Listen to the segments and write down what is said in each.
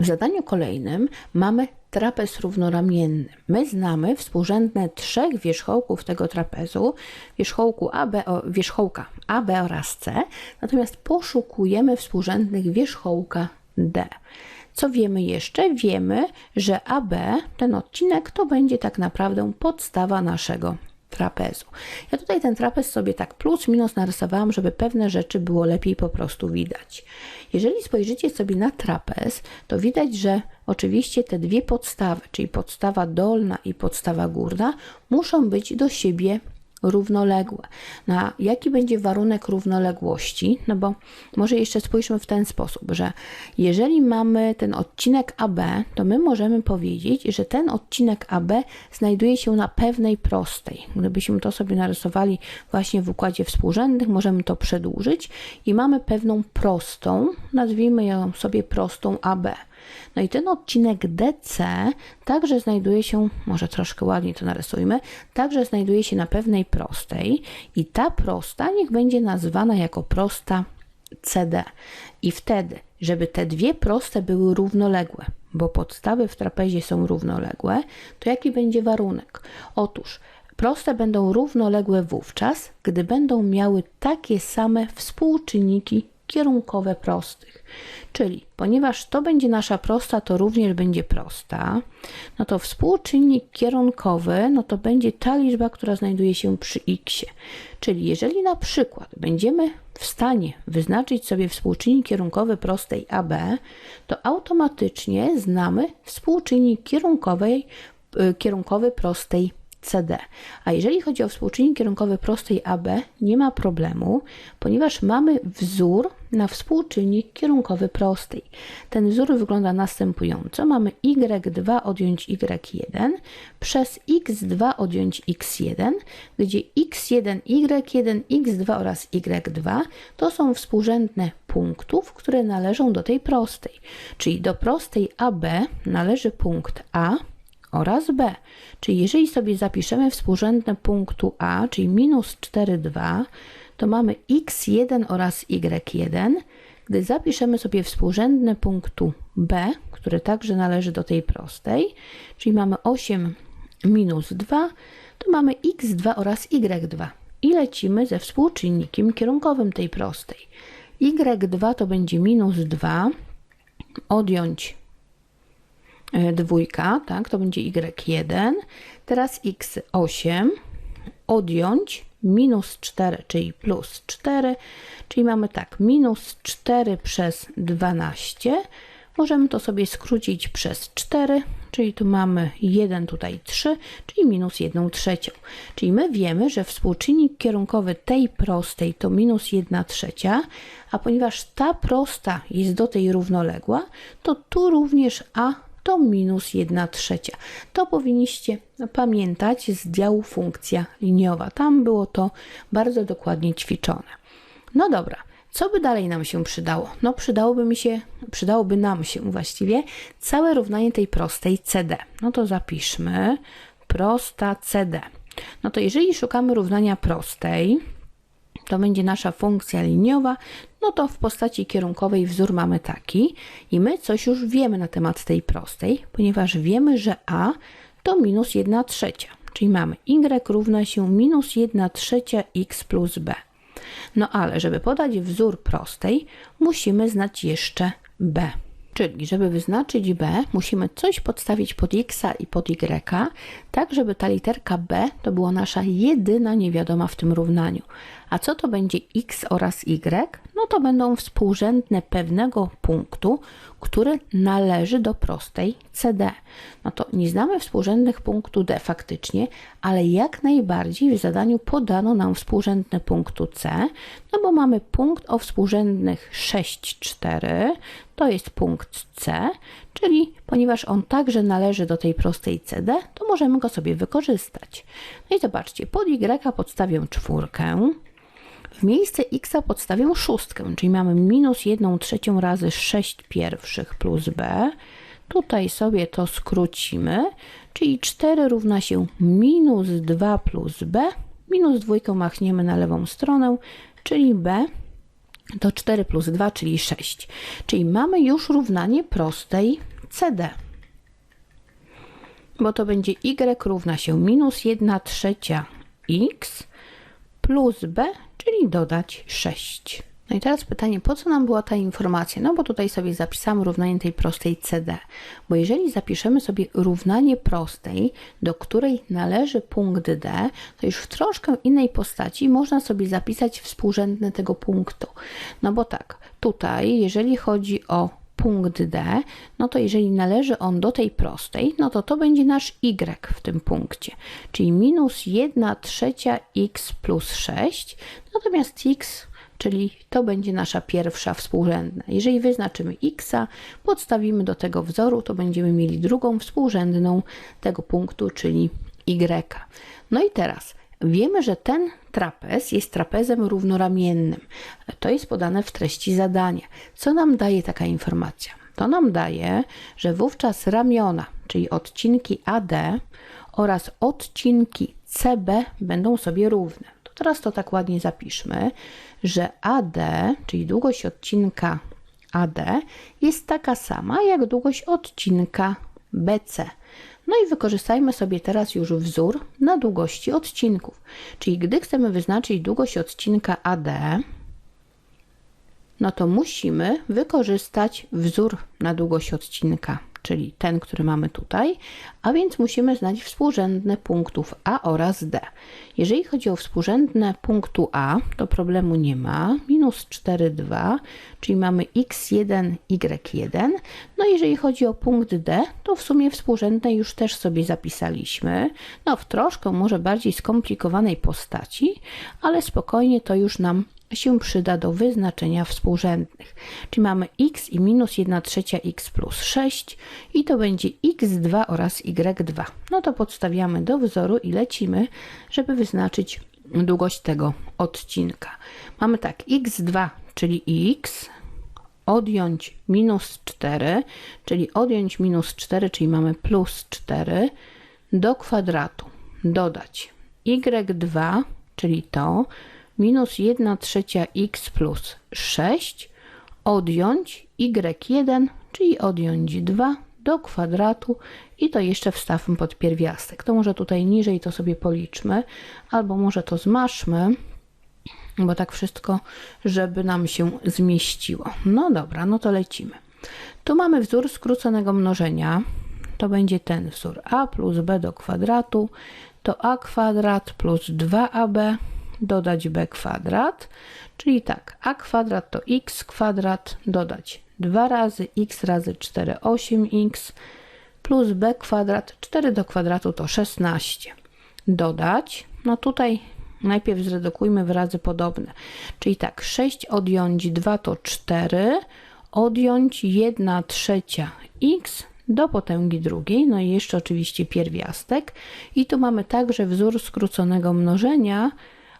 W zadaniu kolejnym mamy trapez równoramienny. My znamy współrzędne trzech wierzchołków tego trapezu, wierzchołku o, wierzchołka AB oraz C, natomiast poszukujemy współrzędnych wierzchołka D. Co wiemy jeszcze? Wiemy, że AB, ten odcinek, to będzie tak naprawdę podstawa naszego trapezu. Ja tutaj ten trapez sobie tak plus minus narysowałam, żeby pewne rzeczy było lepiej po prostu widać. Jeżeli spojrzycie sobie na trapez, to widać, że oczywiście te dwie podstawy, czyli podstawa dolna i podstawa górna, muszą być do siebie równoległe. Na jaki będzie warunek równoległości? No bo może jeszcze spójrzmy w ten sposób, że jeżeli mamy ten odcinek AB, to my możemy powiedzieć, że ten odcinek AB znajduje się na pewnej prostej. Gdybyśmy to sobie narysowali właśnie w układzie współrzędnych, możemy to przedłużyć i mamy pewną prostą, nazwijmy ją sobie prostą AB. No i ten odcinek DC także znajduje się, może troszkę ładniej to narysujmy, także znajduje się na pewnej prostej i ta prosta niech będzie nazwana jako prosta CD. I wtedy, żeby te dwie proste były równoległe, bo podstawy w trapezie są równoległe, to jaki będzie warunek? Otóż proste będą równoległe wówczas, gdy będą miały takie same współczynniki kierunkowe prostych. Czyli ponieważ to będzie nasza prosta, to również będzie prosta, no to współczynnik kierunkowy, no to będzie ta liczba, która znajduje się przy x. Czyli jeżeli na przykład będziemy w stanie wyznaczyć sobie współczynnik kierunkowy prostej AB, to automatycznie znamy współczynnik kierunkowej, y, kierunkowy prostej CD. A jeżeli chodzi o współczynnik kierunkowy prostej AB, nie ma problemu, ponieważ mamy wzór na współczynnik kierunkowy prostej. Ten wzór wygląda następująco. Mamy y2 odjąć y1 przez x2 odjąć x1, gdzie x1, y1, x2 oraz y2 to są współrzędne punktów, które należą do tej prostej. Czyli do prostej AB należy punkt A, oraz b. Czyli jeżeli sobie zapiszemy współrzędne punktu a, czyli minus 4, 2, to mamy x1 oraz y1. Gdy zapiszemy sobie współrzędne punktu b, które także należy do tej prostej, czyli mamy 8 minus 2, to mamy x2 oraz y2. I lecimy ze współczynnikiem kierunkowym tej prostej. y2 to będzie minus 2, odjąć E, dwójka, tak, to będzie y1. Teraz x8 odjąć minus 4, czyli plus 4, czyli mamy tak, minus 4 przez 12. Możemy to sobie skrócić przez 4, czyli tu mamy 1, tutaj 3, czyli minus 1 trzecią. Czyli my wiemy, że współczynnik kierunkowy tej prostej to minus 1 trzecia, a ponieważ ta prosta jest do tej równoległa, to tu również a to minus 1 trzecia. To powinniście pamiętać z działu funkcja liniowa. Tam było to bardzo dokładnie ćwiczone. No dobra, co by dalej nam się przydało? No przydałoby mi się, przydałoby nam się właściwie całe równanie tej prostej CD. No to zapiszmy prosta CD. No to jeżeli szukamy równania prostej, to będzie nasza funkcja liniowa, no to w postaci kierunkowej wzór mamy taki i my coś już wiemy na temat tej prostej, ponieważ wiemy, że a to minus 1 trzecia, czyli mamy y równa się minus 1 trzecia x plus b. No ale żeby podać wzór prostej, musimy znać jeszcze b. Czyli, żeby wyznaczyć b, musimy coś podstawić pod x i pod y, tak żeby ta literka b to była nasza jedyna niewiadoma w tym równaniu. A co to będzie x oraz y? No to będą współrzędne pewnego punktu, który należy do prostej CD. No to nie znamy współrzędnych punktu D faktycznie, ale jak najbardziej w zadaniu podano nam współrzędne punktu C, no bo mamy punkt o współrzędnych 6, 4, to jest punkt C, czyli ponieważ on także należy do tej prostej CD, to możemy go sobie wykorzystać. No i zobaczcie, pod Y podstawię czwórkę, w miejsce x podstawię szóstkę, czyli mamy minus 1 trzecią razy 6 pierwszych plus b. Tutaj sobie to skrócimy, czyli 4 równa się minus 2 plus b. Minus dwójką machniemy na lewą stronę, czyli b to 4 plus 2, czyli 6. Czyli mamy już równanie prostej CD. Bo to będzie y równa się minus 1 trzecia x plus b, czyli dodać 6. No i teraz pytanie, po co nam była ta informacja? No bo tutaj sobie zapisamy równanie tej prostej CD. Bo jeżeli zapiszemy sobie równanie prostej, do której należy punkt D, to już w troszkę innej postaci można sobie zapisać współrzędne tego punktu. No bo tak, tutaj jeżeli chodzi o punkt D, no to jeżeli należy on do tej prostej, no to to będzie nasz y w tym punkcie, czyli minus 1 trzecia x plus 6, natomiast x czyli to będzie nasza pierwsza współrzędna. Jeżeli wyznaczymy x, podstawimy do tego wzoru, to będziemy mieli drugą współrzędną tego punktu, czyli y. No i teraz wiemy, że ten trapez jest trapezem równoramiennym. To jest podane w treści zadania. Co nam daje taka informacja? To nam daje, że wówczas ramiona, czyli odcinki AD oraz odcinki CB będą sobie równe. To teraz to tak ładnie zapiszmy, że AD, czyli długość odcinka AD, jest taka sama jak długość odcinka BC. No i wykorzystajmy sobie teraz już wzór na długości odcinków. Czyli gdy chcemy wyznaczyć długość odcinka AD, no to musimy wykorzystać wzór na długość odcinka czyli ten, który mamy tutaj, a więc musimy znać współrzędne punktów A oraz D. Jeżeli chodzi o współrzędne punktu A, to problemu nie ma. Minus 4, 2, czyli mamy x1, y1. No jeżeli chodzi o punkt D, to w sumie współrzędne już też sobie zapisaliśmy. No w troszkę może bardziej skomplikowanej postaci, ale spokojnie to już nam się przyda do wyznaczenia współrzędnych. Czyli mamy x i minus 1 trzecia x plus 6 i to będzie x2 oraz y2. No to podstawiamy do wzoru i lecimy, żeby wyznaczyć długość tego odcinka. Mamy tak, x2, czyli x, odjąć minus 4, czyli odjąć minus 4, czyli mamy plus 4, do kwadratu dodać y2, czyli to, minus 1 trzecia x plus 6 odjąć y1, czyli odjąć 2 do kwadratu i to jeszcze wstawmy pod pierwiastek. To może tutaj niżej to sobie policzmy, albo może to zmaszmy, bo tak wszystko, żeby nam się zmieściło. No dobra, no to lecimy. Tu mamy wzór skróconego mnożenia. To będzie ten wzór a plus b do kwadratu, to a kwadrat plus 2ab dodać b kwadrat, czyli tak, a kwadrat to x kwadrat, dodać 2 razy x razy 4, 8x, plus b kwadrat, 4 do kwadratu to 16. Dodać, no tutaj najpierw zredukujmy wyrazy podobne, czyli tak, 6 odjąć 2 to 4, odjąć 1 trzecia x do potęgi drugiej, no i jeszcze oczywiście pierwiastek. I tu mamy także wzór skróconego mnożenia,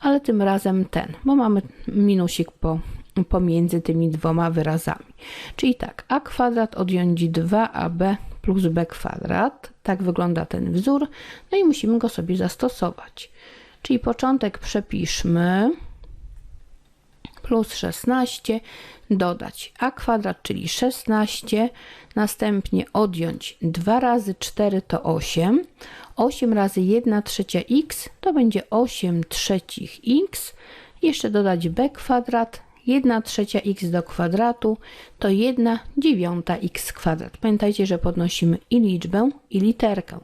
ale tym razem ten, bo mamy minusik po, pomiędzy tymi dwoma wyrazami. Czyli tak, a kwadrat odjąć 2ab plus b kwadrat. Tak wygląda ten wzór. No i musimy go sobie zastosować. Czyli początek przepiszmy plus 16, dodać a kwadrat, czyli 16, następnie odjąć 2 razy 4 to 8, 8 razy 1 trzecia x to będzie 8 trzecich x, jeszcze dodać b kwadrat, 1 trzecia x do kwadratu to 1 dziewiąta x kwadrat. Pamiętajcie, że podnosimy i liczbę, i literkę.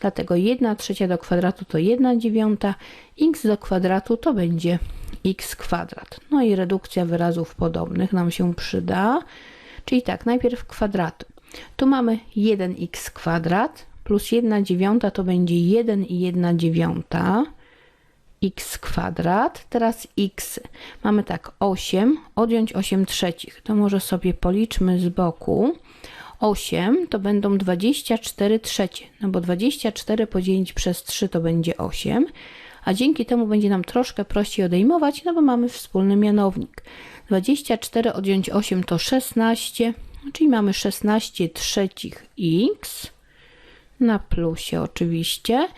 Dlatego 1 trzecia do kwadratu to 1 dziewiąta, x do kwadratu to będzie x kwadrat. No i redukcja wyrazów podobnych nam się przyda. Czyli tak, najpierw kwadraty. Tu mamy 1x kwadrat plus 1 dziewiąta to będzie 1 i 1 dziewiąta x kwadrat. Teraz x. Mamy tak 8, odjąć 8 trzecich. To może sobie policzmy z boku. 8 to będą 24 trzecie, no bo 24 podzielić przez 3 to będzie 8, a dzięki temu będzie nam troszkę prościej odejmować, no bo mamy wspólny mianownik. 24 odjąć 8 to 16, czyli mamy 16 trzecich x na plusie oczywiście.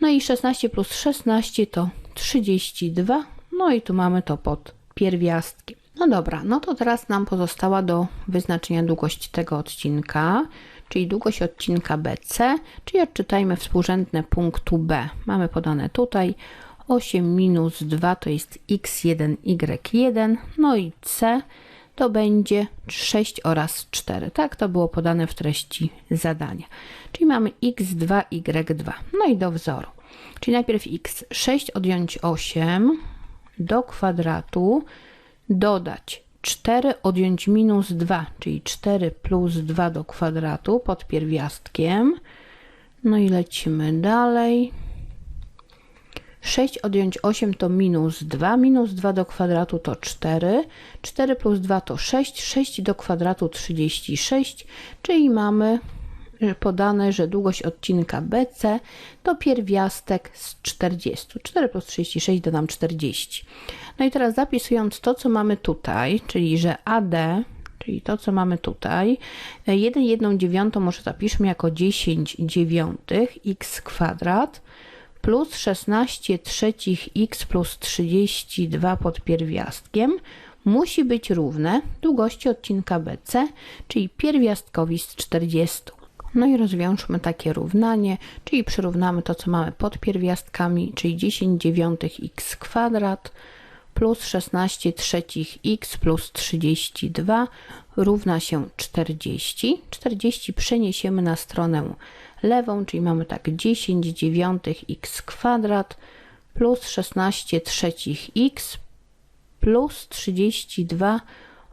No i 16 plus 16 to 32. No i tu mamy to pod pierwiastkiem. No dobra, no to teraz nam pozostała do wyznaczenia długość tego odcinka, czyli długość odcinka BC, czyli odczytajmy współrzędne punktu B. Mamy podane tutaj 8 minus 2 to jest x1, y1, no i C to będzie 6 oraz 4. Tak to było podane w treści zadania. Czyli mamy x2, y2. No i do wzoru. Czyli najpierw x 6 odjąć 8 do kwadratu dodać 4 odjąć minus 2, czyli 4 plus 2 do kwadratu pod pierwiastkiem. No i lecimy dalej. 6 odjąć 8 to minus 2, minus 2 do kwadratu to 4, 4 plus 2 to 6, 6 do kwadratu 36, czyli mamy podane, że długość odcinka BC to pierwiastek z 40. 4 plus 36 da nam 40. No i teraz zapisując to, co mamy tutaj, czyli że AD, czyli to, co mamy tutaj, 1 1 dziewiątą może zapiszmy jako 10 dziewiątych x kwadrat plus 16 trzecich x plus 32 pod pierwiastkiem musi być równe długości odcinka BC, czyli pierwiastkowi z 40. No i rozwiążmy takie równanie, czyli przyrównamy to, co mamy pod pierwiastkami, czyli 10 dziewiątych x kwadrat plus 16 trzecich x plus 32 równa się 40. 40 przeniesiemy na stronę lewą, czyli mamy tak 10 dziewiątych x kwadrat plus 16 trzecich x plus 32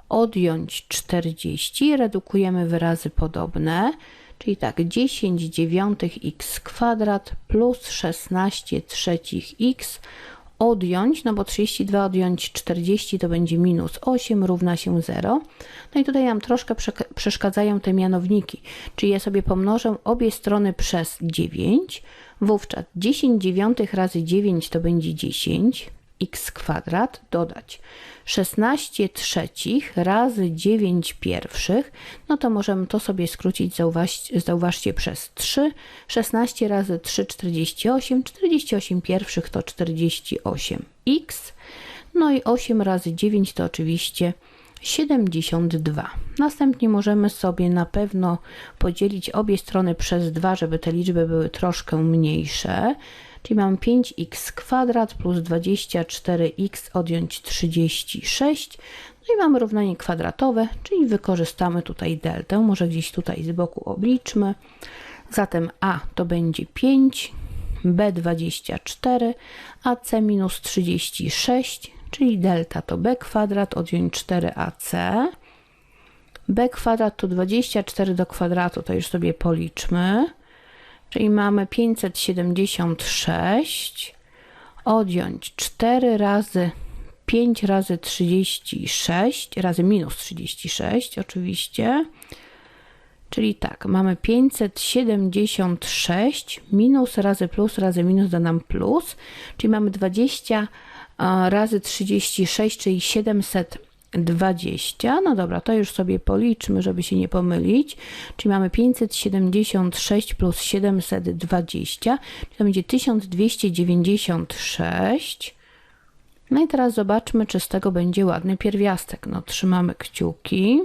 odjąć 40. Redukujemy wyrazy podobne, czyli tak 10 dziewiątych x kwadrat plus 16 trzecich x odjąć, no bo 32 odjąć 40 to będzie minus 8 równa się 0. No i tutaj nam troszkę przeszkadzają te mianowniki, czyli ja sobie pomnożę obie strony przez 9, wówczas 10 dziewiątych razy 9 to będzie 10, x kwadrat dodać 16 trzecich razy 9 pierwszych, no to możemy to sobie skrócić, zauważcie, zauważcie przez 3. 16 razy 3, 48, 48 pierwszych to 48x, no i 8 razy 9 to oczywiście 72. Następnie możemy sobie na pewno podzielić obie strony przez 2, żeby te liczby były troszkę mniejsze. Czyli mam 5x kwadrat plus 24x odjąć 36. No i mamy równanie kwadratowe, czyli wykorzystamy tutaj deltę. Może gdzieś tutaj z boku obliczmy. Zatem a to będzie 5, b 24, a c minus 36, czyli delta to b kwadrat odjąć 4ac. b kwadrat to 24 do kwadratu, to już sobie policzmy. Czyli mamy 576 odjąć 4 razy 5 razy 36 razy minus 36 oczywiście. Czyli tak, mamy 576 minus razy plus razy minus da nam plus, czyli mamy 20 razy 36, czyli 700 20. No dobra, to już sobie policzmy, żeby się nie pomylić. Czyli mamy 576 plus 720, czyli to będzie 1296. No i teraz zobaczmy, czy z tego będzie ładny pierwiastek. No, trzymamy kciuki.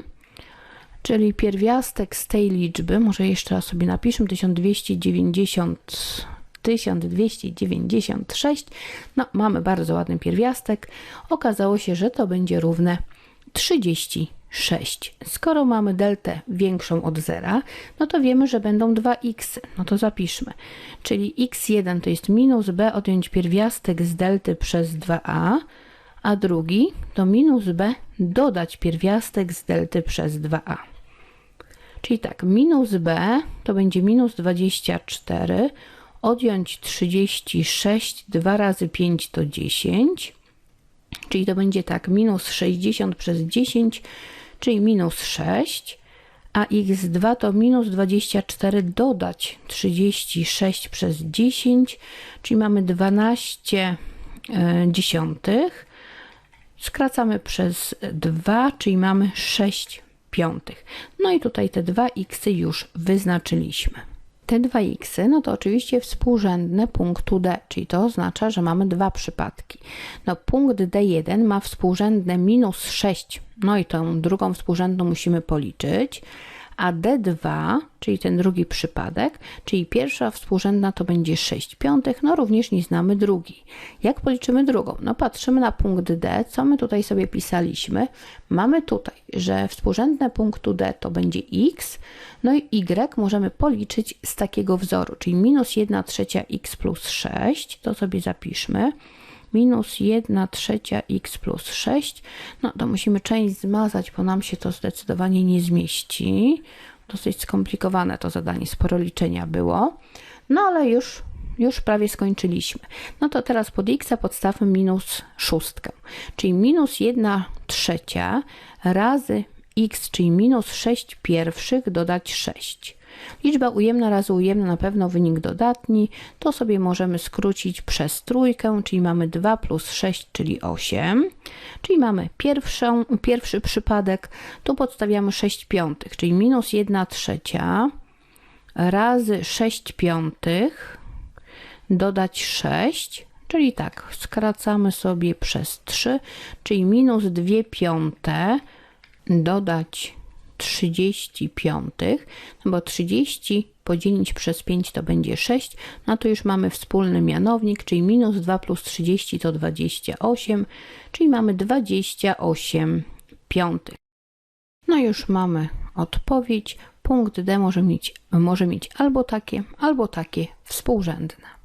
Czyli pierwiastek z tej liczby, może jeszcze raz sobie napiszę, 1290 1296. No, mamy bardzo ładny pierwiastek. Okazało się, że to będzie równe 36. Skoro mamy deltę większą od zera, no to wiemy, że będą 2x. No to zapiszmy. Czyli x1 to jest minus b odjąć pierwiastek z delty przez 2a, a drugi to minus b dodać pierwiastek z delty przez 2a. Czyli tak, minus b to będzie minus 24, odjąć 36, 2 razy 5 to 10, Czyli to będzie tak, minus 60 przez 10, czyli minus 6, a x2 to minus 24 dodać 36 przez 10, czyli mamy 12 e, dziesiątych. Skracamy przez 2, czyli mamy 6 piątych. No i tutaj te 2 x już wyznaczyliśmy. Te dwa x, no to oczywiście współrzędne punktu D, czyli to oznacza, że mamy dwa przypadki. No punkt D1 ma współrzędne minus 6, no i tą drugą współrzędną musimy policzyć, a D2, czyli ten drugi przypadek, czyli pierwsza współrzędna to będzie 6 piątych, no również nie znamy drugiej. Jak policzymy drugą? No patrzymy na punkt D, co my tutaj sobie pisaliśmy. Mamy tutaj, że współrzędne punktu D to będzie x, no i y możemy policzyć z takiego wzoru, czyli minus 1 trzecia x plus 6, to sobie zapiszmy minus 1 trzecia x plus 6. No to musimy część zmazać, bo nam się to zdecydowanie nie zmieści. Dosyć skomplikowane to zadanie, sporo liczenia było. No ale już, już prawie skończyliśmy. No to teraz pod x podstawmy minus szóstkę, czyli minus 1 trzecia razy x, czyli minus 6 pierwszych dodać 6. Liczba ujemna razy ujemna na pewno wynik dodatni, to sobie możemy skrócić przez trójkę, czyli mamy 2 plus 6, czyli 8. Czyli mamy pierwszą, pierwszy przypadek, tu podstawiamy 6 piątych, czyli minus 1 trzecia razy 6 piątych dodać 6, czyli tak, skracamy sobie przez 3, czyli minus 2 piąte dodać 35, no bo 30 podzielić przez 5 to będzie 6, no to już mamy wspólny mianownik, czyli minus 2 plus 30 to 28, czyli mamy 28 piątych. No już mamy odpowiedź. Punkt D może mieć, może mieć albo takie, albo takie współrzędne.